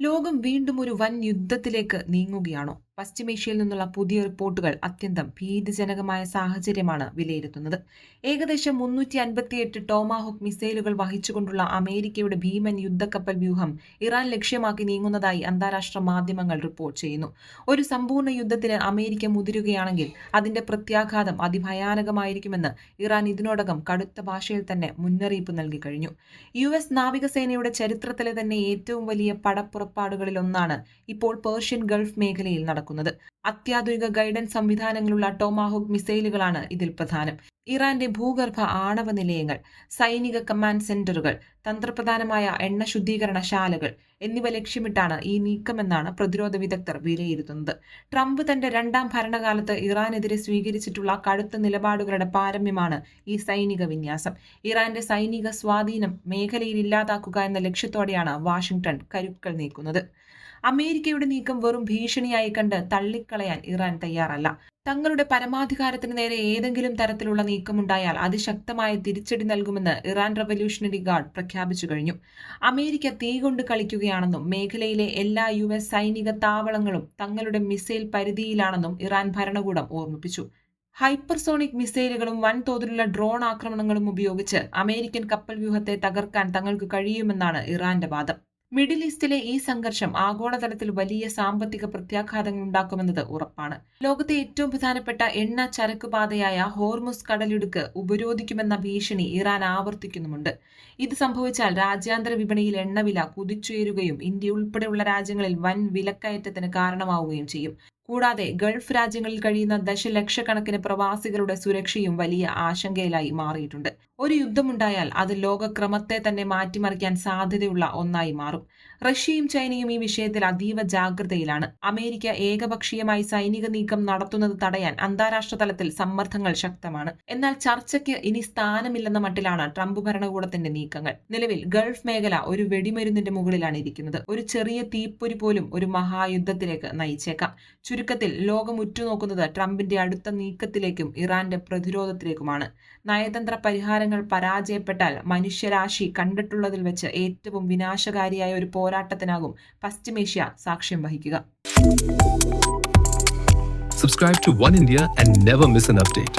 ലോകം വീണ്ടും ഒരു വൻ യുദ്ധത്തിലേക്ക് നീങ്ങുകയാണോ? പശ്ചിമേഷ്യയിൽ നിന്നുള്ള പുതിയ റിപ്പോർട്ടുകൾ അത്യന്തം ഭീതിജനകമായ സാഹചര്യമാണ് വിലയിരുത്തുന്നത്. ഏകദേശം മുന്നൂറ്റി അൻപത്തിയെട്ട് ടോമാഹോക്ക് മിസൈലുകൾ വഹിച്ചുകൊണ്ടുള്ള അമേരിക്കയുടെ ഭീമൻ യുദ്ധക്കപ്പൽ വ്യൂഹം ഇറാൻ ലക്ഷ്യമാക്കി നീങ്ങുന്നതായി അന്താരാഷ്ട്ര മാധ്യമങ്ങൾ റിപ്പോർട്ട് ചെയ്യുന്നു. ഒരു സമ്പൂർണ യുദ്ധത്തിന് അമേരിക്ക മുതിരുകയാണെങ്കിൽ അതിന്റെ പ്രത്യാഘാതം അതിഭയാനകമായിരിക്കുമെന്ന് ഇറാൻ ഇതിനോടകം കടുത്ത ഭാഷയിൽ തന്നെ മുന്നറിയിപ്പ് നൽകി കഴിഞ്ഞു. യു എസ് നാവികസേനയുടെ ചരിത്രത്തിലെ തന്നെ ഏറ്റവും വലിയ പടപ്പുറപ്പാടുകളിൽ ഒന്നാണ് ഇപ്പോൾ പേർഷ്യൻ ഗൾഫ് മേഖലയിൽ നടക്കുന്നത്. അത്യാധുനിക ഗൈഡൻസ് സംവിധാനങ്ങളുള്ള ടോമാഹോക്ക് മിസൈലുകളാണ് ഇതിൽ പ്രധാനം. ഇറാന്റെ ഭൂഗർഭ ആണവ നിലയങ്ങൾ സൈനിക കമാൻഡ് സെന്ററുകൾ തന്ത്രപ്രധാനമായ എണ്ണ ശുദ്ധീകരണ ശാലകൾ എന്നിവ ലക്ഷ്യമിട്ടാണ് ഈ നീക്കമെന്നാണ് പ്രതിരോധ വിദഗ്ധർ വിലയിരുത്തുന്നത്. ട്രംപ് തന്റെ രണ്ടാം ഭരണകാലത്ത് ഇറാനെതിരെ സ്വീകരിച്ചിട്ടുള്ള കടുത്ത നിലപാടുകളുടെ പാരമ്യമാണ് ഈ സൈനിക വിന്യാസം. ഇറാന്റെ സൈനിക സ്വാധീനം മേഖലയിൽ ഇല്ലാതാക്കുക എന്ന ലക്ഷ്യത്തോടെയാണ് വാഷിംഗ്ടൺ കരുക്കൾ നീക്കുന്നത്. അമേരിക്കയുടെ നീക്കം വെറും ഭീഷണിയായി കണ്ട് തള്ളിക്കളയാൻ ഇറാൻ തയ്യാറല്ല. തങ്ങളുടെ പരമാധികാരത്തിന് നേരെ ഏതെങ്കിലും തരത്തിലുള്ള നീക്കമുണ്ടായാൽ അതിശക്തമായ തിരിച്ചടി നൽകുമെന്ന് ഇറാൻ റവല്യൂഷണറി ഗാർഡ് പ്രഖ്യാപിച്ചു കഴിഞ്ഞു. അമേരിക്ക തീ കൊണ്ട് കളിക്കുകയാണെന്നും മേഖലയിലെ എല്ലാ യു എസ് സൈനിക താവളങ്ങളും തങ്ങളുടെ മിസൈൽ പരിധിയിലാണെന്നും ഇറാൻ ഭരണകൂടം ഓർമ്മിപ്പിച്ചു. ഹൈപ്പർസോണിക് മിസൈലുകളും വൻതോതിലുള്ള ഡ്രോൺ ആക്രമണങ്ങളും ഉപയോഗിച്ച് അമേരിക്കൻ കപ്പൽ വ്യൂഹത്തെ തകർക്കാൻ തങ്ങൾക്ക് കഴിയുമെന്നാണ് ഇറാന്റെ വാദം. മിഡിൽ ഈസ്റ്റിലെ ഈ സംഘർഷം ആഗോളതലത്തിൽ വലിയ സാമ്പത്തിക പ്രത്യാഘാതങ്ങൾ ഉണ്ടാക്കുമെന്നത് ഉറപ്പാണ്. ലോകത്തെ ഏറ്റവും പ്രധാനപ്പെട്ട എണ്ണ ചരക്കുപാതയായ ഹോർമുസ് കടലിടുക്ക് ഉപരോധിക്കുമെന്ന ഭീഷണി ഇറാൻ ആവർത്തിക്കുന്നുമുണ്ട്. ഇത് സംഭവിച്ചാൽ രാജ്യാന്തര വിപണിയിൽ എണ്ണവില കുതിച്ചുയരുകയും ഇന്ത്യ ഉൾപ്പെടെയുള്ള രാജ്യങ്ങളിൽ വൻ വിലക്കയറ്റത്തിന് കാരണമാവുകയും ചെയ്യും. കൂടാതെ ഗൾഫ് രാജ്യങ്ങളിൽ കഴിയുന്ന ദശലക്ഷക്കണക്കിന് പ്രവാസികളുടെ സുരക്ഷയും വലിയ ആശങ്കയിലായി മാറിയിട്ടുണ്ട്. ഒരു യുദ്ധമുണ്ടായാൽ അത് ലോകക്രമത്തെ തന്നെ മാറ്റിമറിക്കാൻ സാധ്യതയുള്ള ഒന്നായി മാറും. റഷ്യയും ചൈനയും ഈ വിഷയത്തിൽ അതീവ ജാഗ്രതയിലാണ്. അമേരിക്ക ഏകപക്ഷീയമായി സൈനിക നീക്കം നടത്തുന്നത് തടയാൻ അന്താരാഷ്ട്ര തലത്തിൽ സമ്മർദ്ദങ്ങൾ ശക്തമാണ്. എന്നാൽ ചർച്ചയ്ക്ക് ഇനി സ്ഥാനമില്ലെന്ന മട്ടിലാണ് ട്രംപ് ഭരണകൂടത്തിന്റെ നീക്കങ്ങൾ. നിലവിൽ ഗൾഫ് മേഖല ഒരു വെടിമരുന്നിന്റെ മുകളിലാണ് ഇരിക്കുന്നത്. ഒരു ചെറിയ തീപ്പൊരി പോലും ഒരു മഹായുദ്ധത്തിലേക്ക് നയിച്ചേക്കാം. ചുരുക്കത്തിൽ ലോകം ഉറ്റുനോക്കുന്നത് ട്രംപിന്റെ അടുത്ത നീക്കത്തിലേക്കും ഇറാന്റെ പ്രതിരോധത്തിലേക്കുമാണ്. നയതന്ത്ര പരിഹാരങ്ങൾ പരാജയപ്പെട്ടാൽ മനുഷ്യരാശി കണ്ടിട്ടുള്ളതിൽ വെച്ച് ഏറ്റവും വിനാശകാരിയായ ഒരു പോരാട്ടത്തിനാകും പശ്ചിമേഷ്യ സാക്ഷ്യം വഹിക്കുക Subscribe to One India and never miss an update.